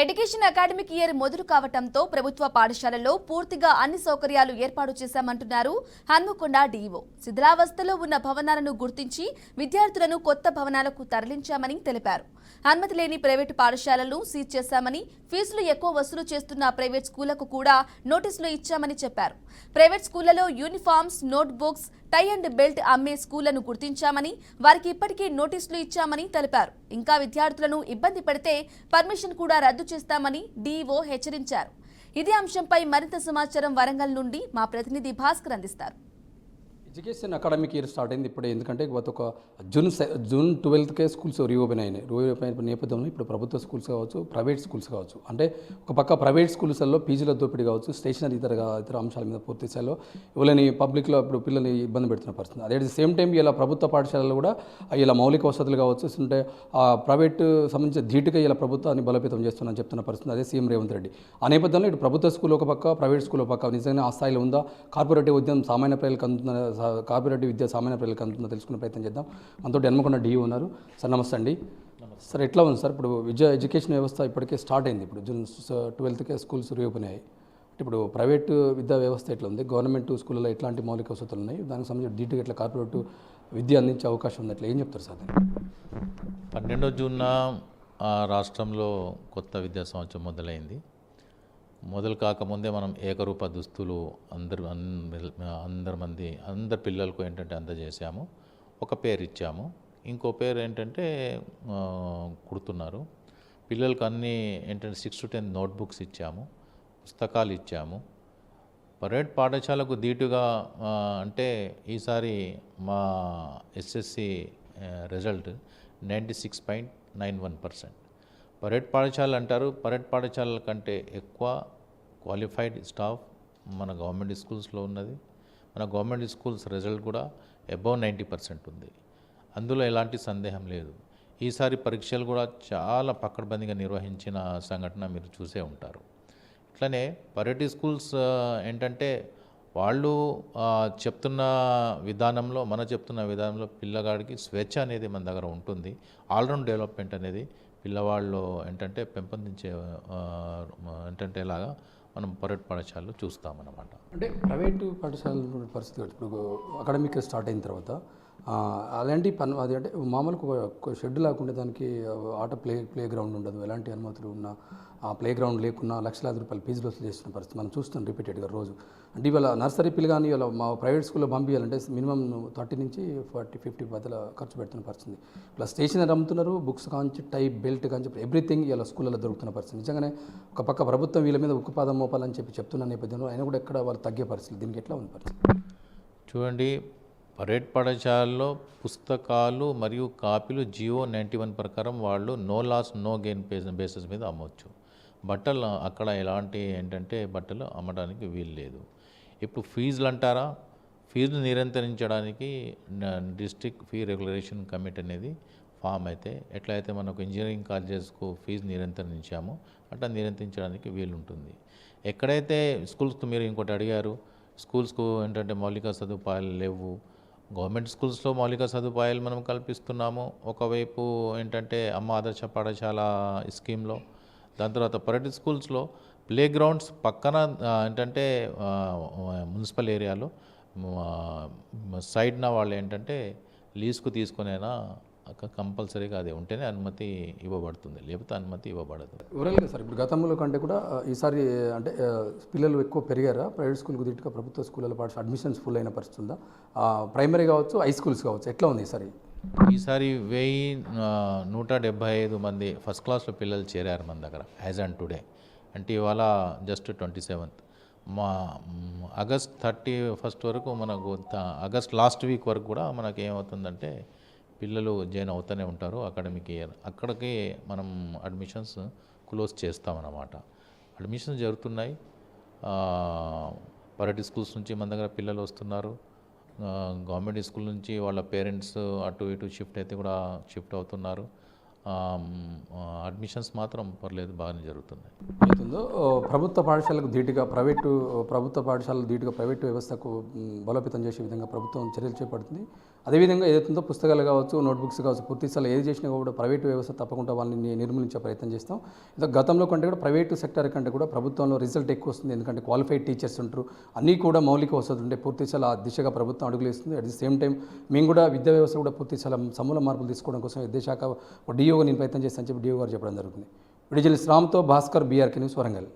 Education academic year మొదలు కావటంతో ప్రభుత్వ పాఠశాలల్లో పూర్తిగా అన్ని సౌకర్యాలు ఏర్పాటు చేశామంటున్నారు హన్మకొండ డీఈఓ శిథిలావస్థలో ఉన్న భవనాలను గుర్తించి విద్యార్థులను కొత్త భవనాలకు తరలించామని తెలిపారు. అనుమతి లేని ప్రైవేటు పాఠశాలలను సీజ్ చేశామని ఫీజులు ఎక్కువ వసూలు చేస్తున్న ప్రైవేట్ స్కూళ్ళకు కూడా నోటీసులు ఇచ్చామని చెప్పారు. ప్రైవేట్ స్కూళ్ళలో uniforms notebooks tie and belt అమ్మే స్కూళ్ళను గుర్తించామని వారికి ఇప్పటికే నోటీసులు ఇచ్చామని తెలిపారు. ఇంకా విద్యార్థులను ఇబ్బంది పెడితే పర్మిషన్ కూడా రద్దు చేస్తామని డీఓ హెచ్చరించారు. ఇదే అంశంపై మరింత సమాచారం వరంగల్ నుండి మా ప్రతినిధి భాస్కర్ అందిస్తారు. ఎడ్యుకేషన్ అకాడమిక్ ఇయర్ స్టార్ట్ అయింది ఇప్పుడు. ఎందుకంటే గత ఒక జూన్ జూన్ ట్వెల్త్కే స్కూల్స్ రీఓపెన్ అయినాయి. రీఓపెన్ అయిన నేపథ్యంలో ఇప్పుడు ప్రభుత్వ స్కూల్స్ కావచ్చు ప్రైవేట్ స్కూల్స్ కావచ్చు. అంటే ఒక పక్క ప్రైవేట్ స్కూల్స్లో పీజీల దోపిడీ కావచ్చు స్టేషనరీ ఇతర ఇతర అంశాల మీద పూర్తి స్థాయిలో ఇవ్వలేని పబ్లిక్లో ఇప్పుడు పిల్లల్ని ఇబ్బంది పెడుతున్న పరిస్థితి. అదే ది సేమ్ టైం ఇలా ప్రభుత్వ పాఠశాలలు కూడా ఇలా మౌలిక వసతులు కావచ్చు అంటే ఆ ప్రైవేట్ సంబంధించిన ధీటుగా ఇలా ప్రభుత్వాన్ని బలోపేతం చేస్తున్నారని చెప్తున్న పరిస్థితి. అదే సీఎం రేవంత్ రెడ్డి. ఆ నేపథ్యంలో ఇటు ప్రభుత్వ స్కూల్ ఒక పక్క ప్రైవేట్ స్కూల్ ఒక పక్క. నిజంగా ఆ స్థాయిలో ఉందా? కార్పొరేటివ్ ఉద్యమం సామాన్య ప్రజలకు అందుతున్న కార్పొరేటివ్ విద్య సామాన్య ప్రజలకు అందుతుందా తెలుసుకునే ప్రయత్నం చేద్దాం. మనతో ఎన్నుకున్న డిఈ ఉన్నారు. సార్ నమస్తే అండి. సార్ ఎట్లా ఉంది సార్? ఇప్పుడు విద్య ఎడ్యుకేషన్ వ్యవస్థ ఇప్పటికే స్టార్ట్ అయింది. ఇప్పుడు జూన్ ట్వెల్త్కే స్కూల్స్ రీఓపెన్ అయ్యాయి. ఇప్పుడు ప్రైవేట్ విద్యా వ్యవస్థ ఎట్లా ఉంది? గవర్నమెంట్ స్కూళ్ళలో ఎట్లాంటి మౌలిక వసతులు ఉన్నాయి? దానికి సంబంధించి ధీటుగా ఎట్లా కార్పొరేట్ విద్య అందించే అవకాశం ఉంది? అట్లా ఏం చెప్తారు సార్? పన్నెండో జూన్న ఆ రాష్ట్రంలో కొత్త విద్యా సంవత్సరం మొదలైంది. మొదలు కాకముందే మనం ఏకరూప దుస్తులు అందరు అందరి అందరి మంది అందరి పిల్లలకు ఏంటంటే అందజేసాము ఒక పేరు ఇచ్చాము. ఇంకో పేరు ఏంటంటే కుడుతున్నారు పిల్లలకు అన్నీ ఏంటంటే సిక్స్ టు టెన్ నోట్బుక్స్ ఇచ్చాము. పుస్తకాలు ఇచ్చాము. పరేడ్ పాఠశాలకు దీటుగా అంటే ఈసారి మా SSC result ninety six point nine one percent parade పాఠశాల అంటారు. పరేడ్ పాఠశాలల కంటే ఎక్కువ క్వాలిఫైడ్ స్టాఫ్ మన గవర్నమెంట్ స్కూల్స్లో ఉన్నది. మన గవర్నమెంట్ స్కూల్స్ రిజల్ట్ కూడా అబౌవ్ నైంటీ పర్సెంట్ ఉంది. అందులో ఎలాంటి సందేహం లేదు. ఈసారి పరీక్షలు కూడా చాలా పక్కడబందిగా నిర్వహించిన సంఘటన మీరు చూసే ఉంటారు. ఇట్లనే పర్యటి స్కూల్స్ ఏంటంటే వాళ్ళు చెప్తున్న విధానంలో మన చెప్తున్న విధానంలో పిల్లగాడికి స్వేచ్ఛ అనేది మన దగ్గర ఉంటుంది. ఆల్రౌండ్ డెవలప్మెంట్ అనేది పిల్లవాళ్ళు ఏంటంటే పెంపొందించే ఏంటంటే ఇలాగా మనం పర్యట పాఠశాలలో చూస్తామన్నమాట. అంటే ప్రైవేటు పాఠశాలల పరిస్థితి ఇప్పుడు అకాడమిక్ స్టార్ట్ అయిన తర్వాత అలాంటి పని అది అంటే మామూలుగా ఒక- షెడ్ లేకుండా దానికి ఆట ప్లే ప్లే గ్రౌండ్ ఉండదు. ఎలాంటి అనుమతులు ఉన్నా ఆ ప్లే గ్రౌండ్ లేకున్నా లక్షలాది రూపాయలు ఫీజులు వసూలు చేస్తున్న పరిస్థితి మనం చూస్తాం రిపీటెడ్గా రోజు. అంటే ఇవాళ నర్సరీ పిల్లలు కానీ ఇవాళ మా ప్రైవేట్ స్కూల్లో పంపించాలంటే మినిమం థర్టీ నుంచి ఫార్టీ ఫిఫ్టీ మధ్యలో ఖర్చు పెడుతున్న పరిస్థితి. ఇలా స్టేషనరీ అమ్ముతున్నారు బుక్స్ కాంచి టైప్ బెల్ట్ కాంచి ఎవ్రీథింగ్ ఇలా స్కూళ్ళలో దొరుకుతున్న పరిస్థితి. నిజంగానే ఒక పక్క ప్రభుత్వం వీళ్ళ మీద ఉక్కుపాదం మోపాలని చెప్పి చెప్తున్న నేపథ్యంలో అయినా కూడా ఎక్కడ వాళ్ళు తగ్గే పరిస్థితి దీనికి ఎట్లా ఉంది పరిస్థితి? చూడండి పరేడ్ పాఠశాలలో పుస్తకాలు మరియు కాపీలు జియో నైంటీ వన్ ప్రకారం వాళ్ళు no loss no gain basis మీద అమ్మవచ్చు బట్టలు అక్కడ ఎలాంటి ఏంటంటే బట్టలు అమ్మడానికి వీలు లేదు. ఇప్పుడు ఫీజులు అంటారా? ఫీజులు నిరంతరించడానికి డిస్ట్రిక్ట్ ఫీ రెగ్యులేషన్ కమిటీ అనేది ఫామ్ అయితే ఎట్లయితే మనకు ఇంజనీరింగ్ కాలేజెస్కు ఫీజు నిరంతరించామో అట్లా నిరంతరించడానికి వీలుంటుంది. ఎక్కడైతే స్కూల్స్కు మీరు ఇంకోటి అడిగారు స్కూల్స్కు ఏంటంటే మౌలిక సదుపాయాలు లేవు గవర్నమెంట్ స్కూల్స్లో మౌలిక సదుపాయాలు మనం కల్పిస్తున్నాము. ఒకవైపు ఏంటంటే అమ్మ ఆదర్శ పాఠశాల స్కీమ్లో దాని తర్వాత పర్యటన స్కూల్స్లో ప్లే గ్రౌండ్స్ పక్కన ఏంటంటే మున్సిపల్ ఏరియాలో సైడ్న వాళ్ళు ఏంటంటే లీజుకు తీసుకునేనా కంపల్సరీగా అది ఉంటేనే అనుమతి ఇవ్వబడుతుంది. లేకపోతే అనుమతి ఇవ్వబడదు. ఓవరాల్గా సార్ ఇప్పుడు గతంలో కంటే కూడా ఈసారి అంటే పిల్లలు ఎక్కువ పెరిగారా? ప్రైవేట్ స్కూల్ కుదిట్టుగా ప్రభుత్వ స్కూళ్ళలో పాఠశాల అడ్మిషన్స్ ఫుల్ అయిన పరిస్థితి ఉందా? ప్రైమరీ కావచ్చు హై స్కూల్స్ కావచ్చు ఎట్లా ఉంది ఈసారి? ఈసారి వెయ్యి నూట డెబ్భై ఐదు మంది ఫస్ట్ క్లాస్లో పిల్లలు చేరారు మన దగ్గర యాజ్ అండ్ టుడే. అంటే ఇవాళ జస్ట్ ట్వంటీ సెవెంత్. మా ఆగస్ట్ థర్టీ ఫస్ట్ వరకు మనకు ఆగస్ట్ లాస్ట్ వీక్ వరకు కూడా మనకి ఏమవుతుందంటే పిల్లలు జాయిన్ అవుతూనే ఉంటారు. Academic year. అక్కడికే మనం అడ్మిషన్స్ క్లోజ్ చేస్తామన్నమాట. అడ్మిషన్స్ జరుగుతున్నాయి. ప్రైవేట్ స్కూల్స్ నుంచి మన దగ్గర పిల్లలు వస్తున్నారు. గవర్నమెంట్ స్కూల్ నుంచి వాళ్ళ పేరెంట్స్ అటు ఇటు షిఫ్ట్ అయితే కూడా షిఫ్ట్ అవుతున్నారు. అడ్మిషన్స్ మాత్రం పర్లేదు బాగానే జరుగుతున్నాయి. అవుతుందో ప్రభుత్వ పాఠశాలకు ధీటుగా ప్రైవేటు ప్రభుత్వ పాఠశాలలు ధీటుగా ప్రైవేటు వ్యవస్థకు బలోపేతం చేసే విధంగా ప్రభుత్వం చర్యలు చేపడుతుంది. అదేవిధంగా ఏదైతుందో పుస్తకాలు కావచ్చు నోట్బుక్స్ కావచ్చు పూర్తి స్థాయిలో ఏది చేసినా కూడా ప్రైవేటు వ్యవస్థ తప్పకుండా వాళ్ళని నిర్మూలించే ప్రయత్నం చేస్తాం. ఇంకా గతంలో కంటే కూడా ప్రైవేటు సెక్టర్ కంటే కూడా ప్రభుత్వంలో రిజల్ట్ ఎక్కువ వస్తుంది. ఎందుకంటే క్వాలిఫైడ్ టీచర్స్ ఉంటారు. అన్నీ కూడా మౌలిక వసతులు ఉంటే పూర్తి స్థాయిలో ఆ దిశగా ప్రభుత్వం అడుగులు వేస్తుంది. అట్ ది సేమ్ టైం మేము కూడా విద్యా వ్యవస్థ కూడా పూర్తి స్థాయిలో సమూల మార్పులు తీసుకోవడం కోసం విద్యాశాఖ డిఓగా నేను ప్రయత్నం చేస్తానని చెప్పి డిఓ గారు చెప్పడం జరుగుతుంది. విడిజిల్ శ్రామ్తో భాస్కర్ బీఆర్కే న్యూస్ వరంగల్.